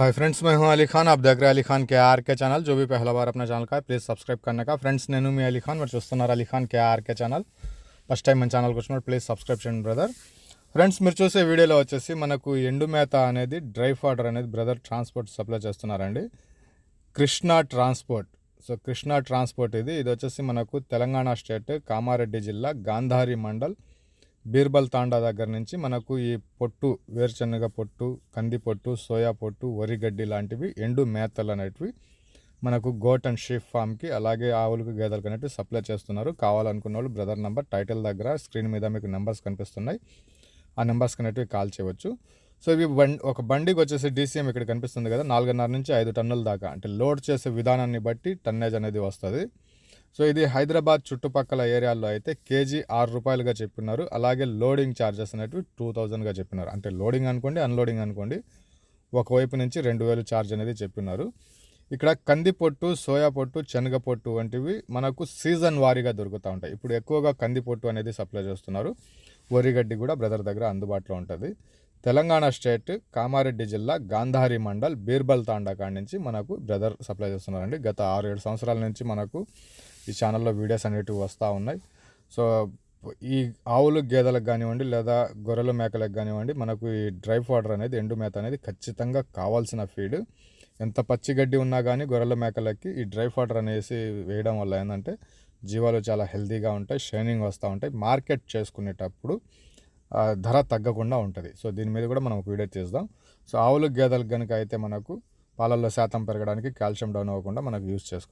Hi friends मैं हूं अली खान आप देख रहे हैं अली खान के आर के ఛానల్ जो भी पहला बार अपना ఛానల్ का है ప్లీజ్ సబ్స్క్రైబ్ करने का ఫ్రెండ్స్ నేను మీ అలీ ఖాన్ మీరు చూస్తున్నారు Ali Khan KR K channel first time మన ఛానల్కి వచ్చినప్పుడు ప్లీజ్ సబ్స్క్రైబ్ చేయండి బ్రదర్ ఫ్రెండ్స్ మీరు చూసే వీడియోలో వచ్చేసి మనకు ఎండు మేత అనేది డ్రై ఫాడర్ అనేది బ్రదర్ ట్రాన్స్పోర్ట్ సప్లై చేస్తున్నారండి Krishna transport so Krishna transport ఇది ఇది వచ్చేసి మనకు తెలంగాణ స్టేట్ కామారెడ్డి జిల్లా గాంధారి మండల్ బీర్బల్ తాండా దగ్గర నుంచి మనకు ఈ పొట్టు వేరుశనగ పొట్టు కంది పొట్టు సోయా పొట్టు వరిగడ్డి లాంటివి ఎండు మేతలు అనేటివి మనకు గోట్ అండ్ షీఫ్ ఫామ్కి అలాగే ఆవులకు గేదెలకు అనేటివి సప్లై చేస్తున్నారు. కావాలనుకున్న వాళ్ళు బ్రదర్ నెంబర్ టైటిల్ దగ్గర స్క్రీన్ మీద మీకు నెంబర్స్ కనిపిస్తున్నాయి. ఆ నెంబర్స్కి అనేటివి కాల్ చేయవచ్చు. సో ఇవి బండి ఒక బండికి వచ్చేసి డీసీఎం ఇక్కడ కనిపిస్తుంది కదా నాలుగున్నర నుంచి ఐదు టన్నుల దాకా. అంటే లోడ్ చేసే విధానాన్ని బట్టి టన్నేజ్ అనేది వస్తుంది. సో ఇది హైదరాబాద్ చుట్టుపక్కల ఏరియాల్లో అయితే కేజీ ఆరు రూపాయలుగా చెప్పినారు. అలాగే లోడింగ్ ఛార్జెస్ అనేటివి టూ థౌజండ్గా చెప్పినారు. అంటే లోడింగ్ అనుకోండి అన్లోడింగ్ అనుకోండి ఒకవైపు నుంచి రెండు వేలు ఛార్జ్ అనేది చెప్పినారు. ఇక్కడ కంది పొట్టు సోయా పొట్టు శనగ పొట్టు వంటివి మనకు సీజన్ వారీగా దొరుకుతూ ఉంటాయి. ఇప్పుడు ఎక్కువగా కంది పొట్టు అనేది సప్లై చేస్తున్నారు. వరిగడ్డి కూడా బ్రదర్ దగ్గర అందుబాటులో ఉంటుంది. తెలంగాణ స్టేట్ కామారెడ్డి జిల్లా గాంధారి మండల్ బీర్బల్ తాండా కాడి నుంచి మనకు బ్రదర్ సప్లై చేస్తున్నారండి. గత ఆరు ఏడు సంవత్సరాల నుంచి మనకు ఈ ఛానల్లో వీడియోస్ అనేటివి వస్తూ ఉన్నాయి. సో ఈ ఆవులు గేదెలకు కానివ్వండి లేదా గొర్రెలు మేకలకు కానివ్వండి మనకు ఈ డ్రై ఫాడర్ అనేది ఎండు మేత అనేది ఖచ్చితంగా కావాల్సిన ఫీడ్. ఎంత పచ్చి గడ్డి ఉన్నా కానీ గొర్రెల మేకలకి ఈ డ్రై ఫాడర్ అనేసి వేయడం వల్ల ఏంటంటే జీవాలు చాలా హెల్తీగా ఉంటాయి షైనింగ్ వస్తూ ఉంటాయి. మార్కెట్ చేసుకునేటప్పుడు ధర తగ్గకుండా ఉంటుంది. సో దీని మీద కూడా మనం ఒక వీడియో చేద్దాం సో ఆవులు గేదెలకు కనుక అయితే మనకు పాలల్లో శాతం పెరగడానికి కాల్షియం డౌన్ అవ్వకుండా మనకు యూజ్ చేసుకో